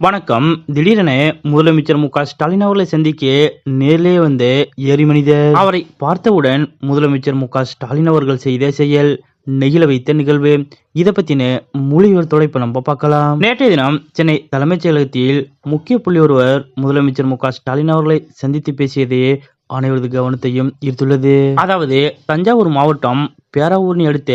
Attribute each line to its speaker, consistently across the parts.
Speaker 1: வணக்கம். திடீரென முதலமைச்சர் மு க ஸ்டாலின் அவர்களை சந்திக்க நேரிலே வந்த ஏரி மனிதர். அவரை பார்த்தவுடன் முதலமைச்சர் மு க ஸ்டாலின் அவர்கள் செய்த செயல் நெகிழ வைத்த நிகழ்வு. இதை பத்தின மொழியோரத்தோட தொலைப்பு நம்ம பார்க்கலாம். நேற்றைய தினம் சென்னை தலைமைச் செயலகத்தில் முக்கிய புள்ளி ஒருவர் முதலமைச்சர் மு க ஸ்டாலின் அவர்களை சந்தித்து பேசியதே அனைவரது கவனத்தையும் ஈர்த்துள்ளது. அதாவது தஞ்சாவூர் மாவட்டம் பேராவூர்னி அடுத்த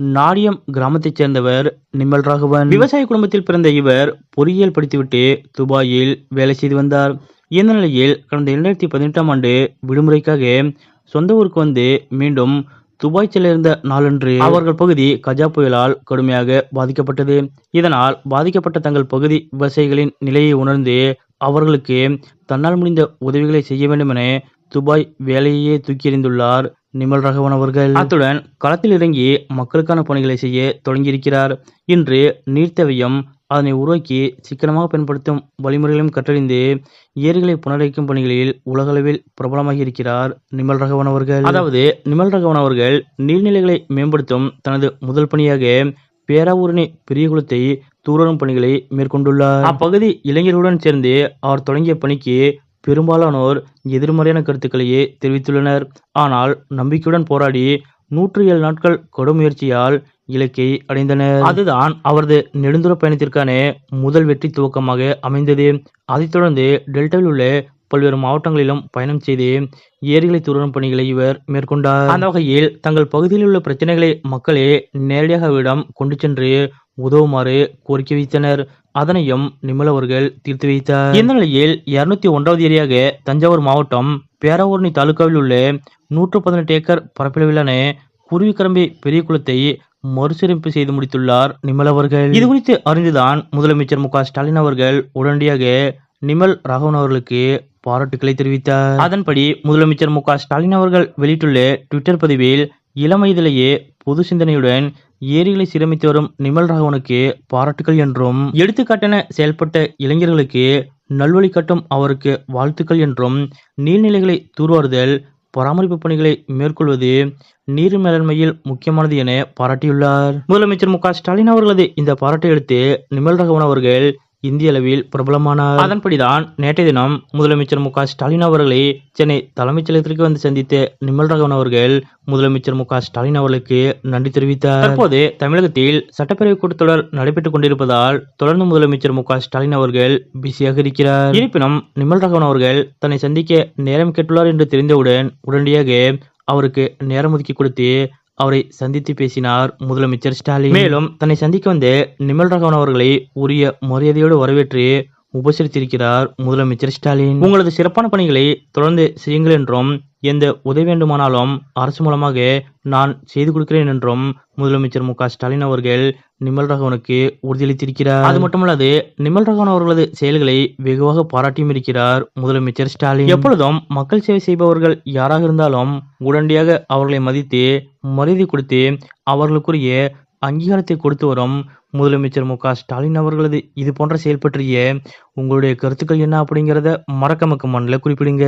Speaker 1: நாடியம் கிராமத்தைச் சேர்ந்தவர் நிமல் ராகவன் விவசாய குடும்பத்தில் பிறந்த இவர் பொறியியல் படித்துவிட்டு துபாயில் வேலை செய்து வந்தார். இந்த நிலையில் கடந்த இரண்டாயிரத்தி பதினெட்டாம் ஆண்டு விடுமுறைக்காக சொந்த ஊருக்கு வந்து மீண்டும் துபாய் செல்லிருந்த நாளன்று. அவர்கள் பகுதி கஜா புயலால் கடுமையாக பாதிக்கப்பட்டது. இதனால் பாதிக்கப்பட்ட தங்கள் பகுதி விவசாயிகளின் நிலையை உணர்ந்து அவர்களுக்கு தன்னால் முடிந்த உதவிகளை செய்ய வேண்டும் என துபாய் வேலையே தூக்கி எறிந்துள்ளார். நிமல் ராகவன் அவர்கள் அத்துடன் களத்தில் இறங்கி மக்களுக்கான பணிகளை செய்ய தொடங்கியிருக்கிறார். இன்று நீர்த்தேவையும் அதனை உருவாக்கி சிக்கனமாக பயன்படுத்தும் வழிமுறைகளையும் கற்றறிந்து ஏரிகளை புனரமைக்கும் பணிகளில் உலகளவில் பிரபலமாகி இருக்கிறார் நிமல் ரகவன் அவர்கள் அதாவது நிமல் ரகவன் அவர்கள் நீர்நிலைகளை மேம்படுத்தும் தனது முதல் பணியாக பேராவூரணி பெரிய குளத்தை தூரரும் பணிகளை மேற்கொண்டுள்ளார். அப்பகுதி இளைஞர்களுடன் சேர்ந்து அவர் தொடங்கிய பணிக்கு பெரும்பாலானோர் எதிர்மறையான கருத்துக்களையே தெரிவித்துள்ளனர். ஆனால் நம்பிக்கையுடன் போராடி நூற்றி ஏழு நாட்கள் கடும் முயற்சியால் இலக்கை அடைந்தனர். அதுதான் அவரது நெடுந்துர பயணத்திற்கான முதல் வெற்றி துவக்கமாக அமைந்தது. அதைத் தொடர்ந்து டெல்டாவில் உள்ள பல்வேறு மாவட்டங்களிலும் பயணம் செய்து ஏரிகளை தூரும் பணிகளை இவர் மேற்கொண்டார். அந்த வகையில் தங்கள் பகுதியில் உள்ள பிரச்சனைகளை மக்களே நேரடியாக அவரிடம் கொண்டு சென்று உதவுமாறு கோரிக்கை வைத்தனர். அதனையும் நிமல் அவர்கள் தீர்த்து வைத்தார். இந்த நிலையில் இருநூத்தி ஒன்றாவது ஏரியாக தஞ்சாவூர் மாவட்டம் பேராவூரணி தாலுகாவில் உள்ள நூற்று பதினெட்டு ஏக்கர் பரப்பளவிலான குருவிக்கரம்பி பெரிய குளத்தை மறுசீரமைப்பு செய்து முடித்துள்ளார் நிமல் அவர்கள். இது குறித்து அறிந்துதான் முதலமைச்சர் மு க ஸ்டாலின் அவர்கள் உடனடியாக நிமல் ராகவன் அவர்களுக்கு பாராட்டுக்களை தெரிவித்தார். அதன்படி முதலமைச்சர் மு ஸ்டாலின் அவர்கள் வெளியிட்டுள்ள ட்விட்டர் பதிவில் இளம் வயதிலேயே பொது சிந்தனையுடன் ஏரிகளை சீரமைத்து வரும் நிமல் ராகவனுக்கு பாராட்டுக்கள் என்றும் எடுத்துக்காட்டென செயல்பட்ட இளைஞர்களுக்கு நல்வழி காட்டும் அவருக்கு வாழ்த்துக்கள் என்றும் நீர்நிலைகளை தூர்வாறுதல் பராமரிப்பு பணிகளை மேற்கொள்வது நீர் மேலாண்மையில் முக்கியமானது என பாராட்டியுள்ளார். முதலமைச்சர் மு ஸ்டாலின் அவர்களது இந்த பாராட்டை எடுத்து நிமல் ரகவன் அவர்கள் இந்திய அளவில் பிரபலமான அதன்படிதான் நேற்றைய தினம் முதலமைச்சர் மு ஸ்டாலின் அவர்களை சென்னை தலைமைச் செயலகத்திற்கு வந்து சந்தித்த நிமல் ரகவன் அவர்கள் முதலமைச்சர் மு ஸ்டாலின் அவர்களுக்கு நன்றி தெரிவித்தார். தற்போது தமிழகத்தில் சட்டப்பேரவை கூட்டத்தொடர் நடைபெற்றுக் கொண்டிருப்பதால் தொடர்ந்து முதலமைச்சர் மு ஸ்டாலின் அவர்கள் பிஸியாக இருக்கிறார். இருப்பினும் நிமல் ரகவன் அவர்கள் தன்னை சந்திக்க நேரம் கேட்டுள்ளார் என்று தெரிந்தவுடன் உடனடியாக அவருக்கு நேரம் ஒதுக்கி கொடுத்து அவரை சந்தித்து பேசினார் முதலமைச்சர் ஸ்டாலின். மேலும் தன்னை சந்திக்க வந்த நிமல் ரகவன் அவர்களை உரிய மரியாதையோடு வரவேற்று உபசரித்திருக்கிறார் முதலமைச்சர் ஸ்டாலின். உங்களது சிறப்பான பணிகளை தொடர்ந்து செய்யுங்கள் என்றும் எந்த உதவி வேண்டுமானாலும் அரசு மூலமாக நான் செய்து கொடுக்கிறேன் என்றும் முதலமைச்சர் மு ஸ்டாலின் அவர்கள் நிமல் ரகவனுக்கு உறுதியளித்திருக்கிறார். அது மட்டுமல்லாது நிமல் ரகவன் அவர்களது செயல்களை வெகுவாக பாராட்டியும் இருக்கிறார் முதலமைச்சர் ஸ்டாலின். எப்பொழுதும் மக்கள் சேவை செய்பவர்கள் யாராக இருந்தாலும் உடனடியாக அவர்களை மதித்து மரியாதை கொடுத்து அவர்களுக்குரிய அங்கீகாரத்தை கொடுத்து வரும் முதலமைச்சர் மு க ஸ்டாலின் அவர்களது இது போன்ற செயல் பற்றிய உங்களுடைய கருத்துக்கள் என்ன அப்படிங்கிறத மறக்கமக்க மண்ணில் குறிப்பிடுங்க.